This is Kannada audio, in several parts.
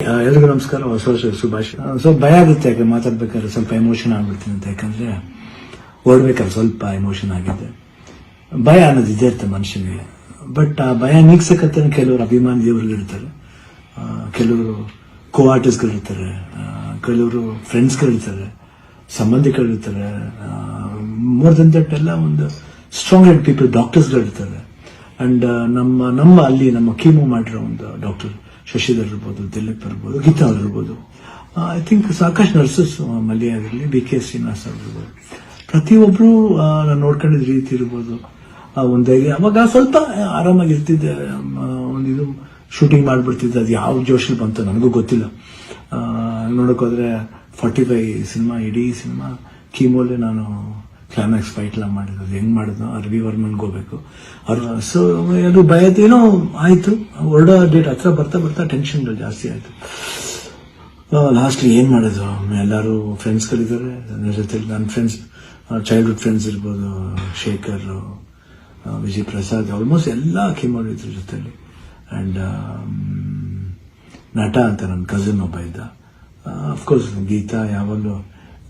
ಎಲ್ರಿಗೂ ನಮಸ್ಕಾರ ಹೊಸ ವರ್ಷ ಶುಭಾಶಯ. ಸ್ವಲ್ಪ ಭಯ ಆಗುತ್ತೆ ಯಾಕೆ ಮಾತಾಡ್ಬೇಕಾದ್ರೆ ಸ್ವಲ್ಪ ಎಮೋಷನ್ ಆಗ್ಬಿಡ್ತೀನಿ ಅಂತ ಯಾಕಂದ್ರೆ ಓಡ್ಬೇಕಾದ್ರೆ ಸ್ವಲ್ಪ ಎಮೋಷನ್ ಆಗಿದೆ. ಭಯ ಅನ್ನೋದು ಇದೇ ಇರುತ್ತೆ ಮನುಷ್ಯನಿಗೆ. ಬಟ್ ಆ ಭಯ ನೀಗ್ಸಕತ್ತೆ ಕೆಲವರು ಅಭಿಮಾನಿ ಆ, ಕೆಲವರು ಕೋ ಆರ್ಟಿಸ್ಟ್ಗಳು ಇರ್ತಾರೆ. ಆ, ಕೆಲವರು ಫ್ರೆಂಡ್ಸ್ಗಳಿರ್ತಾರೆ ಸಂಬಂಧಿಕರು ಇರ್ತಾರೆ. ಮೋರ್ ದನ್ ದಟ್ ಎಲ್ಲ ಒಂದು ಸ್ಟ್ರಾಂಗ್ ಹೆಡ್ ಪೀಪಲ್ ಡಾಕ್ಟರ್ಸ್ಗಳಿರ್ತಾರೆ ಅಂಡ್ ನಮ್ಮ ನಮ್ಮ ಅಲ್ಲಿ ನಮ್ಮ ಕೀಮೋ ಮಾಡಿರೋ ಒಂದು ಡಾಕ್ಟರ್ ಶಶಿಧರ್ ಇರ್ಬೋದು ದಿಲೀಪ್ ಇರ್ಬೋದು ಗೀತಾ ಇರ್ಬೋದು. ಐ ಥಿಂಕ್ ಸಾಕಷ್ಟು ನರ್ಸಸ್ ಮಲ್ಲಿ ಆಗಿರಲಿ ಬಿ ಕೆ ಶ್ರೀನಿವಾಸ್ ಇರ್ಬೋದು. ಪ್ರತಿಯೊಬ್ಬರು ನಾನು ನೋಡ್ಕೊಂಡಿದ್ದ ರೀತಿ ಇರ್ಬೋದು. ಒಂದು ಧೈರ್ಯ ಅವಾಗ ಸ್ವಲ್ಪ ಆರಾಮಾಗಿ ಇರ್ತಿದ್ದೆ. ಆ, ಒಂದು ಇದು ಶೂಟಿಂಗ್ ಮಾಡ್ಬಿಡ್ತಿದ್ದೆ. ಅದು ಯಾವ ಜೋಶಲ್ಲಿ ಬಂತು ನನಗೂ ಗೊತ್ತಿಲ್ಲ. ನೋಡೋಕ್ಕೋದ್ರೆ ಫಾರ್ಟಿ ಫೈವ್ ಸಿನಿಮಾ ಇಡೀ ಸಿನಿಮಾ ಕೀಮೋಲೆ ನಾನು ಕ್ಲೈಮ್ಯಾಕ್ಸ್ ಫೈಟ್ ಎಲ್ಲ ಮಾಡಿದ್ರು. ಅದು ಹೆಂಗ್ ಮಾಡಿದ್ನೋ ಅರ್ವಿ ವರ್ಮನ್ಗೆ ಹೋಗ್ಬೇಕು ಅವ್ರು ಸೊ ಅದು ಭಯದೇನೋ ಆಯ್ತು. ಹೊರಡೋ ಡೇಟ್ ಹತ್ರ ಬರ್ತಾ ಬರ್ತಾ ಟೆನ್ಷನ್ ಜಾಸ್ತಿ ಆಯ್ತು. ಲಾಸ್ಟ್ ಏನ್ ಮಾಡೋದು ಎಲ್ಲರೂ ಫ್ರೆಂಡ್ಸ್ಗಳಿದ್ದಾರೆ ನನ್ನ ಜೊತೆ ನನ್ನ ಫ್ರೆಂಡ್ಸ್ ಚೈಲ್ಡ್ಹುಡ್ ಫ್ರೆಂಡ್ಸ್ ಇರ್ಬೋದು, ಶೇಖರ್ ವಿಜಯ್ ಪ್ರಸಾದ್ ಆಲ್ಮೋಸ್ಟ್ ಎಲ್ಲ ಕೀಮೋ ಮಾಡಿದ್ರು ಜೊತೆಲಿ. ಅಂಡ್ ನಟ ಅಂತ ನನ್ನ ಕಸಿನ್ ಒಬ್ಬ ಇದ್ದ. ಅಫ್ಕೋರ್ಸ್ ಗೀತಾ ಯಾವಾಗಲೂ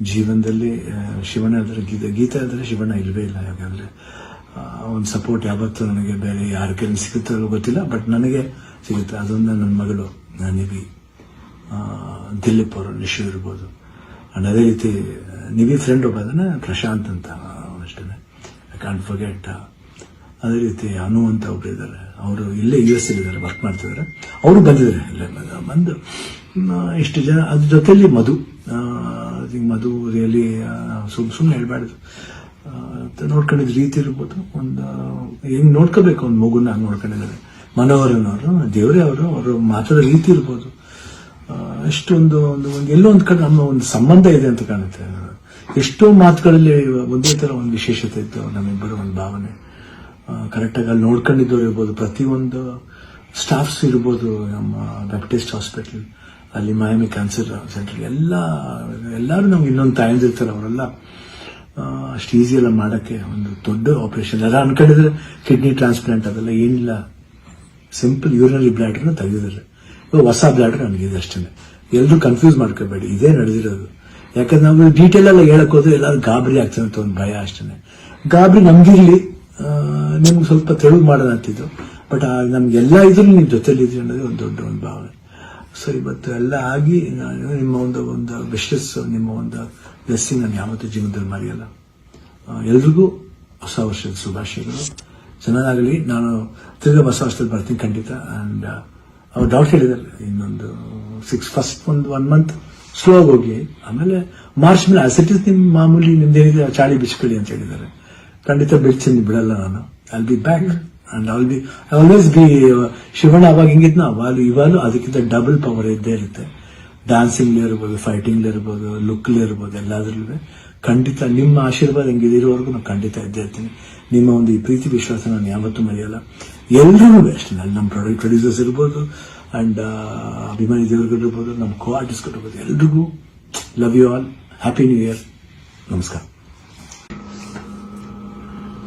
ಜೀವನದಲ್ಲಿ ಶಿವನ ಶಿವಣ್ಣ ಗೀತೆ ಗೀತೆ ಆದ್ರೆ ಶಿವಣ್ಣ ಇಲ್ಲವೇ ಇಲ್ಲ ಯಾಕಂದ್ರೆ ಒಂದು ಸಪೋರ್ಟ್ ಯಾವತ್ತೂ ನನಗೆ ಬೇರೆ ಯಾರ ಕೈಲಿ ಸಿಗುತ್ತೋ ಗೊತ್ತಿಲ್ಲ ಬಟ್ ನನಗೆ ಸಿಗುತ್ತೆ. ಅದೊಂದು ನನ್ನ ಮಗಳು, ನಿವಿ. ದಿಲೀಪ್ ಅವರು, ನಿಶು ಇರ್ಬೋದು. ಅಂಡ್ ಅದೇ ರೀತಿ, ನಿವಿ ಫ್ರೆಂಡ್ ಒಬ್ಬ ಅದನ್ನ ಪ್ರಶಾಂತ್ ಅಂತ ಅಷ್ಟೇ ಐ ಕಾಂಟ್ ಫರ್ಗೆಟ್ ಅದೇ ರೀತಿ ಅನು ಅಂತ ಒಬ್ರು ಇದ್ದಾರೆ. ಅವರು ಇಲ್ಲೇ ಯು ಎಸ್ ಇದ್ದಾರೆ ವರ್ಕ್ ಮಾಡ್ತಿದ್ದಾರೆ. ಅವರು ಬಂದಿದ್ದಾರೆ, ಇಲ್ಲೇ ಬಂದು- ಇಷ್ಟು ಜನ, ಅದ್ರ ಜೊತೆಯಲ್ಲಿ ಮಧು. ಮಧು ರಿಯಲಿ ಸುಮ್ ಸುಮ್ಮನೆ ಹೇಳ್ಬಾರ್ದು. ನೋಡ್ಕೊಂಡಿದ್ ರೀತಿ ಇರ್ಬೋದು. ಒಂದು ಹೆಂಗ್ ನೋಡ್ಕೋಬೇಕು ಒಂದು ಮಗುನ ಹಂಗ್ ನೋಡ್ಕೊಂಡಿದ್ದಾರೆ ಮನೋಹರನವರು, ದೇವರೇ ಅವರು ಅವರು ಮಾತಾಡೋ ರೀತಿ ಇರ್ಬೋದು. ಎಷ್ಟೊಂದು ಒಂದು ಒಂದು ಎಲ್ಲೋ ಒಂದು ಕಡೆ ನಮ್ಮ ಒಂದು ಸಂಬಂಧ ಇದೆ ಅಂತ ಕಾಣುತ್ತೆ. ಎಷ್ಟೋ ಮಾತುಗಳಲ್ಲಿ ಒಂದೇ ತರ ಒಂದು ವಿಶೇಷತೆ ಇತ್ತು. ನಮ್ಮಿಬ್ಬರ ಒಂದು ಭಾವನೆ. ಕರೆಕ್ಟಾಗಿ ಅಲ್ಲಿ ನೋಡ್ಕೊಂಡಿದ್ದವ್ರು ಇರ್ಬೋದು. ಪ್ರತಿಯೊಂದು ಸ್ಟಾಫ್ಸ್ ಇರ್ಬೋದು ನಮ್ಮ ಬ್ಯಾಪ್ಟಿಸ್ಟ್ ಹಾಸ್ಪಿಟಲ್ ಅಲ್ಲಿ ಮಾಯಮಿ ಕ್ಯಾನ್ಸರ್ ಸೆಂಟರ್ ಎಲ್ಲ, ಎಲ್ಲರೂ ನಮ್ಗೆ ಇನ್ನೊಂದು ತಾಯಂದಿರ್ತಾರೆ ಅವರೆಲ್ಲ. ಅಷ್ಟು ಈಸಿ ಎಲ್ಲ ಮಾಡಕ್ಕೆ ಒಂದು ದೊಡ್ಡ ಆಪರೇಷನ್ ಎಲ್ಲ ಅನ್ಕೊಂಡಿದ್ರೆ ಕಿಡ್ನಿ ಟ್ರಾನ್ಸ್ಪ್ಲಾಂಟ್ ಅದೆಲ್ಲ ಏನಿಲ್ಲ. ಸಿಂಪಲ್ ಯೂರಿನರಿ ಬ್ಲಾಡ್ರನ್ನ ತೆಗೆದಿದ್ದಾರೆ ಹೊಸ ನಮಗೆ ನನಗಿದೆ ಅಷ್ಟೇ. ಎಲ್ಲರೂ ಕನ್ಫ್ಯೂಸ್ ಮಾಡ್ಕೋಬೇಡಿ. ಇದೇ ನಡೆದಿರೋದು. ಯಾಕಂದ್ರೆ ನಾವು ಡೀಟೇಲ್ ಎಲ್ಲ ಹೇಳಕ್ ಹೋದ್ರೆ ಎಲ್ಲರೂ ಗಾಬರಿ ಆಗ್ತದೆ ಅಂತ ಒಂದು ಭಯ ಅಷ್ಟೇ. ಗಾಬರಿ ನಮ್ಗಿರ್ಲಿ. ನಿಮ್ಗೆ ಸ್ವಲ್ಪ ತೆಳು ಮಾಡೋಣ ಅಂತಿದ್ದು ಬಟ್ ನಮ್ಗೆಲ್ಲ ಇದ್ರು ನಿಮ್ಮ ಜೊತೆಲಿ ಇದ್ರಿ ಅನ್ನೋದೇ ಒಂದು ದೊಡ್ಡ ಒಂದು ಭಾವನೆ. ಸೊ ಇವತ್ತು ಎಲ್ಲ ಆಗಿ ನಾನು ನಿಮ್ಮ ಒಂದು ಒಂದು ವಿಶಸ್ ನಿಮ್ಮ ಒಂದು ಬ್ಲೆಸ್ಸಿಂಗ್ ನಾನು ಯಾವತ್ತೂ ಜೀವನದಲ್ಲಿ ಮರೆಯಲ್ಲ. ಎಲ್ರಿಗೂ ಹೊಸ ವರ್ಷದ ಶುಭಾಶಯಗಳು. ಚೆನ್ನಾಗಲಿ ನಾನು ತಿರ್ಗಾ ಹೊಸ ವರ್ಷದಲ್ಲಿ ಬರ್ತೀನಿ ಖಂಡಿತ. ಅಂಡ್ ಅವ್ರು ಡೌಟ್ ಹೇಳಿದ್ದಾರೆ. ಇನ್ನೊಂದು ಸಿಕ್ಸ್ ಫಸ್ಟ್ ಒಂದು ಒನ್ ಮಂತ್ ಸ್ಲೋ ಹೋಗಿ. ಆಮೇಲೆ ಮಾರ್ಚ್ ಮೇಲೆ ಅಸೆಟಿಸ್ ನಿಮ್ಮ ಮಾಮೂಲಿ, ನಿಮ್ದೇನಿದೆ ಚಾಳಿ ಬಿಚ್ಕೊಳ್ಳಿ ಅಂತ ಹೇಳಿದ್ದಾರೆ. ಖಂಡಿತ ಬಿಡ್ತೀನಿ, ಬಿಡಲ್ಲ ನಾನು. I'll be back and all be always be Shivanna ಅವಾಗ ಹಿಂಗಿದ್ನ ಅವಾಗ, ಇವಾಗಲೂ ಅದಕ್ಕಿಂತ ಡಬಲ್ ಪವರ್ ಇದ್ದೇ ಇರುತ್ತೆ. ಡಾನ್ಸಿಂಗ್ ಇರ್ಬೋದು ಫೈಟಿಂಗ್ ಇರ್ಬೋದು ಲುಕ್ ಇರ್ಬೋದು, ಎಲ್ಲಾದ್ರಲ್ಲೂ. ಖಂಡಿತ ನಿಮ್ಮ ಆಶೀರ್ವಾದ ಹಿಂಗೆ ಇರೋವರೆಗೂ ನಾನು ಖಂಡಿತ ಇದ್ದೇ ಇರ್ತೀನಿ. ನಿಮ್ಮ ಒಂದು ಈ ಪ್ರೀತಿ ವಿಶ್ವಾಸ ನಾನು ಯಾವತ್ತೂ ಮರೆಯಲ್ಲ. ಎಲ್ಲರೂ ಬೆಸ್ಟ್ ಅಲ್ಲಿ ನಮ್ಮ ಪ್ರಾಡಕ್ಟ್ ಪ್ರೊಡ್ಯೂಸರ್ಸ್ ಇರ್ಬೋದು ಅಂಡ್ ಅಭಿಮಾನಿ ದೇವರುಗಳು ಇರ್ಬೋದು, ನಮ್ಮ ಕೋ ಆರ್ಟಿಸ್ಟ್ ಇರ್ಬೋದು, ಎಲ್ರಿಗೂ love you all happy new year ನಮಸ್ಕಾರ.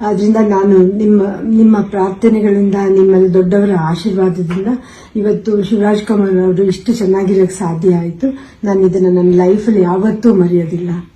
ಆದ್ರಿಂದ ನಾನು ನಿಮ್ಮ ನಿಮ್ಮ ಪ್ರಾರ್ಥನೆಗಳಿಂದ, ನಿಮ್ಮಲ್ಲಿ ದೊಡ್ಡವರ ಆಶೀರ್ವಾದದಿಂದ ಇವತ್ತು ಶಿವರಾಜ್ ಕುಮಾರ್ ಅವರು ಇಷ್ಟು ಚೆನ್ನಾಗಿರಕ್ಕೆ ಸಾಧ್ಯ ಆಯಿತು. ನಾನು ಇದನ್ನ ನನ್ನ ಲೈಫಲ್ಲಿ ಯಾವತ್ತೂ ಮರೆಯೋದಿಲ್ಲ.